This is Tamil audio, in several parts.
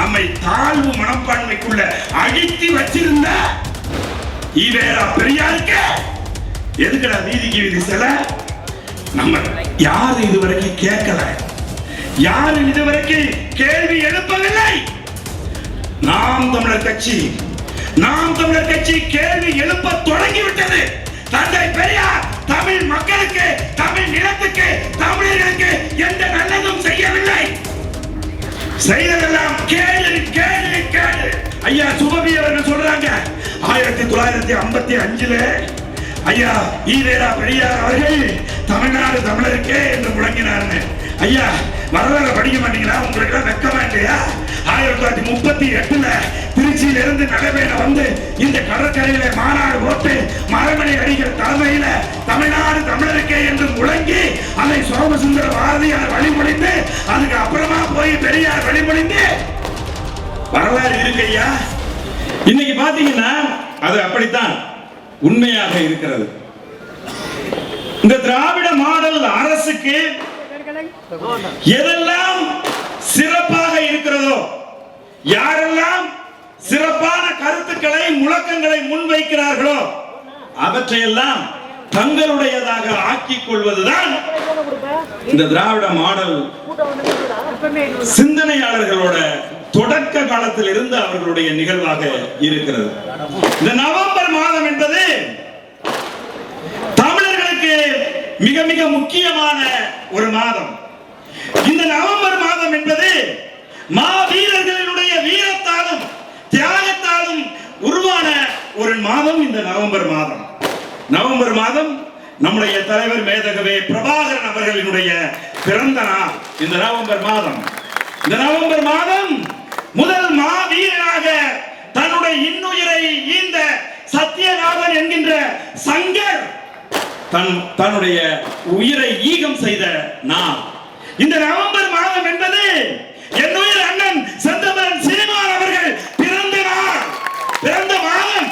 நம்மை தாழ்வு மனப்பான்மைக்குள்ள அழித்து வச்சிருந்த ஈவேரா பெரியாருக்கு எதுக்கடா வீதிக்கு விதி சில? நம்ம யாரும் இதுவரைக்கும் கேட்கல? யாரும் இதுவரைக்கும் கேள்வி எழுப்பவில்லை? நாம் தமிழர் கட்சி நாம் தமிழர் கட்சி கேள்வி எழுப்ப தொடங்கி விட்டது தந்தை பெரியார் தமிழ் மக்களுக்கு தமிழ் நிலத்துக்கு தமிழர்களுக்கு எந்த நல்லதும் செய்யவில்லை. செய்தது ஐயா சுபவி அவர்கள் சொல்றாங்க? ஆயிரத்தி தொள்ளாயிரத்தி ஐம்பத்தி அஞ்சுல ஐயா ஈவேரா பெரியார் அவர்கள் தமிழ்நாடு தமிழருக்கே என்று முழங்கினார்னு. ஐயா வரலாறு படிக்க மாட்டீங்களா? உங்களுக்கு எல்லாம் வெக்கமா இல்லையா? ஆயிரத்தி தொள்ளாயிரத்தி முப்பத்தி எட்டுல திருச்சியில இருந்து நடைபெற வந்து இந்த கடற்கரையில மாநாடு போட்டு மரமணி அடிகள் தலைமையில தமிழ்நாடு தமிழருக்கே என்று முழங்கி அதை சோமசுந்தர பாரதியார் வழிமொழிந்து அதுக்கு அப்புறமா போய் பெரியார் வழிமொழிந்து வரலாறு இருக்கு ஐயா இன்னைக்கு பாத்தீங்கன்னா அது அப்படித்தான். உண்மையாக இருக்கிறது. இந்த திராவிட மாடல் அரசுக்கு எதெல்லாம் சிறப்பாக இருக்கிறதோ யாரெல்லாம் சிறப்பான கருத்துக்களை முழக்கங்களை முன்வைக்கிறார்களோ அவற்றையெல்லாம் தங்களுடையதாக ஆக்கிக் கொள்வதுதான் இந்த திராவிட மாடல் சிந்தனையாளர்களோட தொடக்க காலத்தில் இருந்து அவர்களுடைய நிகழ்வாக இருக்கிறது. இந்த நவம்பர் மாதம் என்பது தமிழர்களுக்கு மிக மிக முக்கியமான ஒரு மாதம். இந்த நவம்பர் மாதம் என்பது மாவீரர்களினுடைய வீரத்தாலும் தியாகத்தாலும் உருவான ஒரு மாதம் இந்த நவம்பர் மாதம். நவம்பர் மாதம் நம்முடைய தலைவர் மேதகவே பிரபாகரன் அவர்களினுடைய பிறந்த நாள். இந்த நவம்பர் மாதம். இந்த நவம்பர் மாதம் முதல் மாவீரனாக தன்னுடைய இன்னுயிரை ஈந்த சத்தியநாதன் என்கின்ற சங்கர் தன் தன்னுடைய உயிரை ஈகம் செய்த நான். இந்த நவம்பர் மாதம் என்பது என்னுயிர் அண்ணன் செந்தமரன் சீமான் அவர்கள் பிறந்த நாள். பிறந்த மாதம்.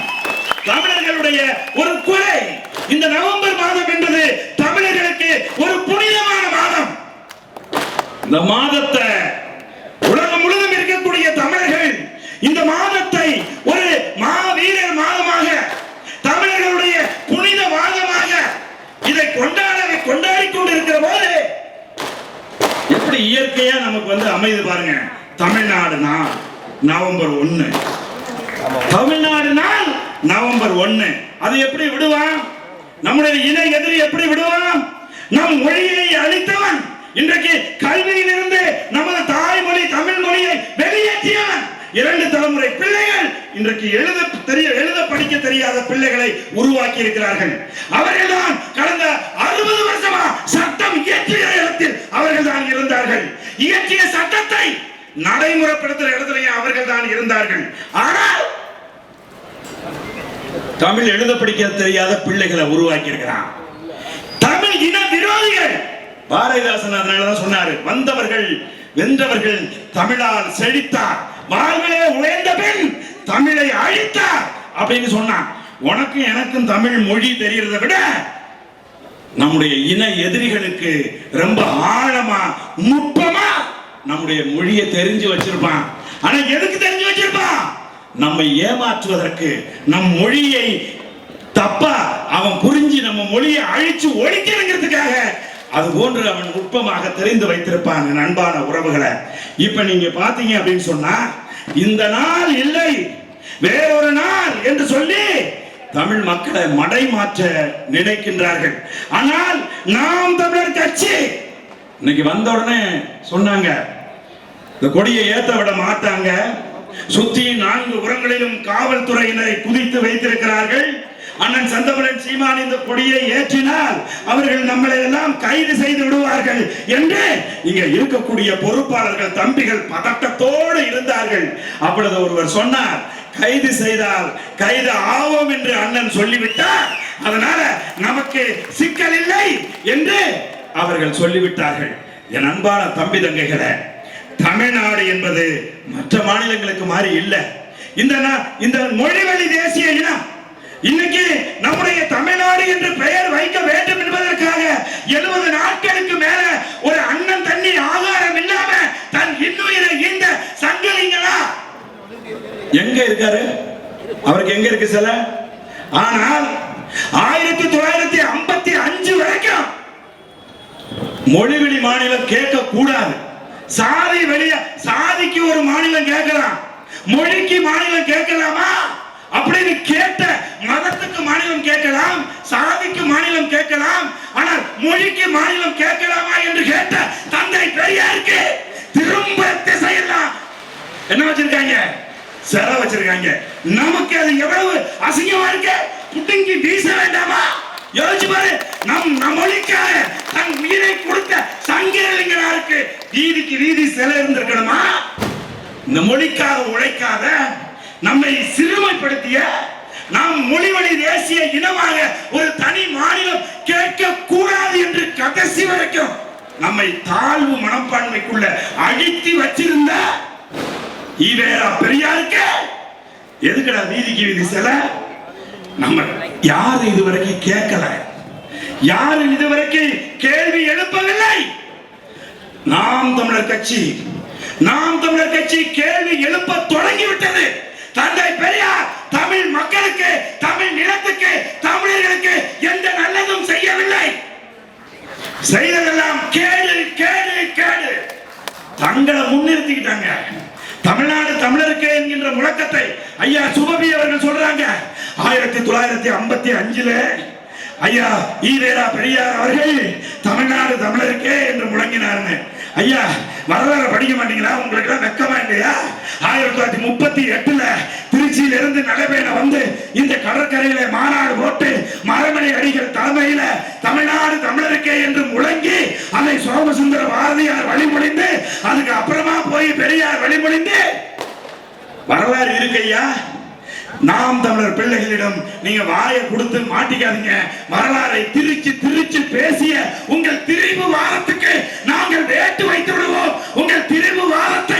தமிழர்களுடைய ஒரு குறை. இந்த நவம்பர் மாதம் என்பது தமிழர்களுக்கு ஒரு புனிதமான மாதம். இந்த மாதத்தை நமக்கு வந்து அமைது பாருங்க. தமிழ்நாடு நாள் நவம்பர் ஒண்ணு. தமிழ்நாடு நாள் நவம்பர் ஒண்ணு. அது எப்படி விடுவான்? நம்முடைய இணை எதிரி எப்படி விடுவான்? நம் மொழியை அழித்தவன். இன்றைக்கு கல்வியிலிருந்து நமது தாய்மொழி தமிழ் மொழியை வெளியேற்றியவன் இரண்டு தலைமுறை பிள்ளைகள் இன்றைக்கு எழுத தெரிய எழுத படிக்க தெரியாத பிள்ளைகளை உருவாக்கி இருக்கிறார்கள். அவர்கள் தான் கடந்த அறுபது வருஷமா சட்டம் இயற்றிய இடத்தில் அவர்கள் தான் இருந்தார்கள். இயற்றிய சட்டத்தை நடைமுறைப்படுத்துகிற இடத்துலயே அவர்கள் தான் இருந்தார்கள். ஆனால் தமிழ் எழுத படிக்க தெரியாத பிள்ளைகளை உருவாக்கி இருக்கிறான். தமிழ் இன விரோதிகள். பாரதிதாசன் அதனாலதான் சொன்னாரு வந்தவர்கள் வென்றவர்கள் தமிழால் செழித்தார். வாழ்விலே உழைந்த பின் தமிழை அழித்தார் அப்படின்னு சொன்னான். உனக்கும் எனக்கும் தமிழ் மொழி தெரியறத விட நம்முடைய இன எதிரிகளுக்கு ரொம்ப ஆழமா நுட்பமா நம்முடைய மொழியை தெரிஞ்சு வச்சிருப்பான். ஆனா எதுக்கு தெரிஞ்சு வச்சிருப்பான்? நம்மை ஏமாற்றுவதற்கு நம் மொழியை தப்பா அவன் புரிஞ்சு நம்ம மொழியை அழிச்சு ஒழிக்கிறங்கிறதுக்காக அது போன்று அவன் நுட்பமாக தெரிந்து வைத்திருப்பான் என் அன்பான உறவுகளை. இப்ப நீங்க பாத்தீங்க அப்படின்னு சொன்னா இந்த நாள் இல்லை வேறொரு நாள் என்று சொல்லி தமிழ் மக்களை மடை மாற்ற நினைக்கின்றார்கள். ஆனால் நாம் தமிழர் கட்சி இன்னைக்கு வந்த உடனே சொன்னாங்க இந்த கொடியை ஏத்த விட மாட்டாங்க. சுத்தி நான்கு புறங்களிலும் காவல்துறையினரை குதித்து வைத்திருக்கிறார்கள். அண்ணன் சந்தமரன் சீமான் இந்த கொடியை ஏற்றினால் அவர்கள் நம்மளை எல்லாம் கைது செய்து விடுவார்கள் என்று இங்க இருக்கக்கூடிய பொறுப்பாளர்கள் தம்பிகள் பதட்டத்தோடு இருந்தார்கள். அப்பொழுது ஒருவர் சொன்னார் கைது செய்தால் கைது ஆவோம் என்று அண்ணன் சொல்லிவிட்டார். அதனால நமக்கு சிக்கல் இல்லை என்று அவர்கள் சொல்லிவிட்டார்கள். என் அன்பான தம்பி தங்கைகளை தமிழ்நாடு என்பது மற்ற மாநிலங்களுக்கு மாதிரி இல்லை. இந்த இந்த மொழிவழி தேசிய இனம் இன்னைக்கு நம்முடைய தமிழ்நாடு என்று பெயர் வைக்க வேண்டும் என்பதற்காக எழுபது நாட்களுக்கு மேல ஒரு அண்ணன் தண்ணி ஆகாரம் இல்லாம தன் இன்னுயிரை ஈந்த சங்கலிங்களா? எங்க இருக்காரு? அவருக்கு எங்க இருக்கு சில? ஆனால் ஆயிரத்தி தொள்ளாயிரத்தி ஐம்பத்தி அஞ்சு வரைக்கும் மொழிவெளி மாநிலம் கேட்க கூடாது சாதி வெளிய சாதிக்கு ஒரு மாநிலம் கேட்கலாம். மொழிக்கு மாநிலம் கேட்கலாமா? அப்படின்னு கேட்ட மதத்துக்கு மாநிலம் கேட்கலாம் சாதிக்கு மாநிலம் கேட்கலாம் ஆனால் மொழிக்கு மாநிலம் கேட்கலாமா என்று கேட்ட தந்தை பெரியாருக்கு திரும்ப திசையெல்லாம் என்ன வச்சிருக்காங்க? சிலை வச்சிருக்காங்க. நமக்கு அது எவ்வளவு அசிங்கமா இருக்கு? புடுங்கி வீச வேண்டாமா? யோசிச்சு பாரு. நம் நம்மளுக்காக தன் உயிரை கொடுத்த சங்கரலிங்கனாருக்கு வீதிக்கு வீதி சிலை இருந்திருக்கணுமா? இந்த மொழிக்காக உழைக்காத நம்மை சிறுமைப்படுத்திய தேசிய இனமாக ஒரு தனி மாநிலம் கேட்க கூடாது என்று கடைசி வரைக்கும் நம்மை தாழ்வு மனப்பான்மைக்குள்ள அழித்து வச்சிருந்த ஈவேரா பெரியாருக்கு எதுக்கடா வீதிக்கு வீதி செல? நம்ம யாரு இதுவரைக்கும் கேட்கல? யாரும் இதுவரைக்கும் கேள்வி எழுப்பவில்லை? நாம் தமிழர் கட்சி. நாம் தமிழர் கட்சி கேள்வி எழுப்ப தொடங்கி விட்டது தந்தை பெரியார் தமிழ் மக்களுக்கு தமிழ் நிலத்துக்கு தமிழர்களுக்கு எந்த நல்லதும் செய்யவில்லை செய்ததெல்லாம் கேடு கேடு கேடு தங்களை முன்னிறுத்திக்கிட்டாங்க தமிழ்நாடு தமிழருக்கு என்கின்ற முழக்கத்தை ஐயா சுபபி அவர்கள் சொல்றாங்க. ஆயிரத்தி தொள்ளாயிரத்தி ஐம்பத்தி அஞ்சுல ஐயா ஈவேரா பெரியார் அவர்கள் தமிழ்நாடு தமிழருக்கே என்று முழங்கினார்னு ஐயா வரலாறு படிக்க மாட்டீங்களா? உங்களுக்கு எல்லாம் வெக்கமா இல்லையா? ஆயிரத்தி தொள்ளாயிரத்தி முப்பத்தி எட்டுல திருச்சியில இருந்து நடைபெற வந்து இந்த கடற்கரையில மாநாடு போட்டு மரமணி அடிகள் தலைமையில தமிழ்நாடு தமிழருக்கே என்று முழங்கி அதை சோமசுந்தர பாரதியார் வழிமொழிந்து அதுக்கு வரலாறு இருக்கையா நாம் தமிழர் பிள்ளைகளிடம் நீங்க வாயை கொடுத்து மாட்டிக்காதீங்க. வரலாறை திருச்சி திருச்சி பேசிய உங்கள் திரிவு வாரத்துக்கு நாங்கள் வேட்டு வைத்து விடுவோம். உங்கள் திரிவு வாரத்தை